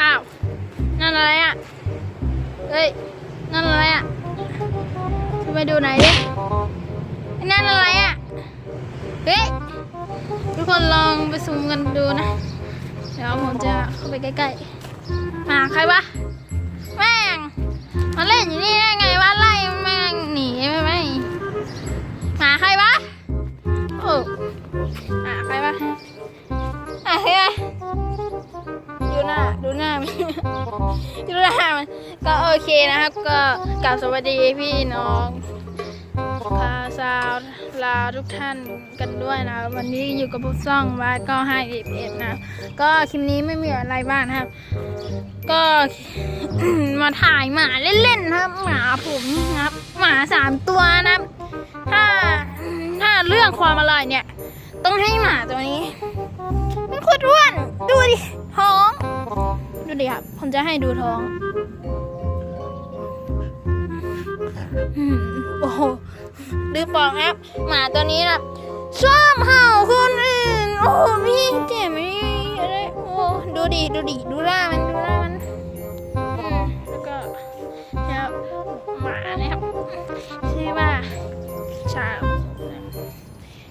อ้าว นั่นอะไรอะ เฮ้ย นั่นอะไรอะช่วยไปดูไหนดิ นั่นอะไรอะ เฮ้ย ทุกคนลองไปซูมกันดูนะ เดี๋ยวผมจะเข้าไปใกล้ๆ มาใครวะ แม่ง มาเล่นอยู่นี่ได้ไง ดูหน้าดูหน้ามันดูหน้ามันก็โอเคนะครับ ก็กล่าวสวัสดีพี่น้องพาซาวลาทุกท่านกันด้วยนะ วันนี้อยู่กับพวกซ่องวัดก็ให้เอฟเอฟนะ ก็คลิปนี้ไม่มีอะไรบ้างนะครับ ก็มาถ่ายหมาเล่นๆนะครับ หมาผมนะครับ หมาสามตัวนะครับถ้าถ้าเรื่องความอร่อยเนี่ย ต้องให้หมาตัวนี้ มันโคตรอ้วน ดูดิครับ ผมจะให้ดูท้อง โอ้โหลืมบอกครับ หมาตัวนี้นะชอบเห่าคนอื่น โอ้โหพี่เจ็บไมอะไรโอ้ดูดิ ดูดิ ดูหน้ามัน ดูหน้ามันแล้วก็นะครับหมานะครับ ชื่อว่า ชา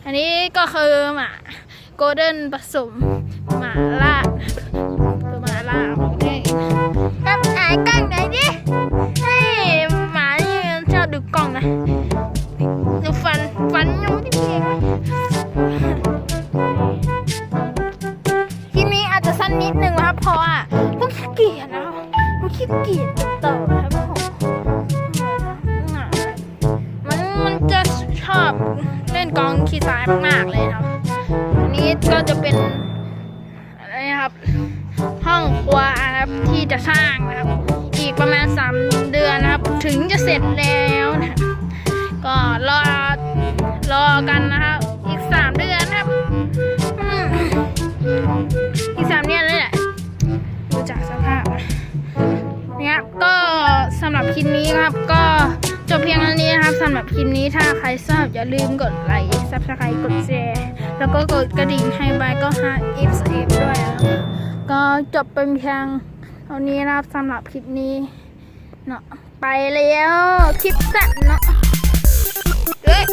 อันนี้ก็คือหมาโกลเด้นผสมหมาล่า สั้นนิดนึงนะครับเพราะว่าพวกขี้เกียจนะครับพวกขี้เกียจต่อนะครับผมมันมันจะชอบเล่นกองขี้สายมากๆเลยนะครับอันนี้ก็จะเป็นอะไรนะครับ ห้องครัวนะครับที่จะสร้างนะครับ อีกประมาณ 3 เดือนนะครับ ถึงจะเสร็จแล้วนะก็รอรอกันนะครับ สำหรับคลิปนี้ครับ ก็จบเพียงเท่านี้นะครับสำหรับคลิปนี้ถ้าใครชอบอย่าลืมกดไลค์ซับสไครต์กดแชร์แล้วก็กดกระดิ่งให้ไว้ก็หาเอฟเอฟด้วยนะก็จบเป็นเพียงเท่านี้นะครับสำหรับคลิปนี้เนาะไปแล้วคลิปสั้นเนาะเฮ้ย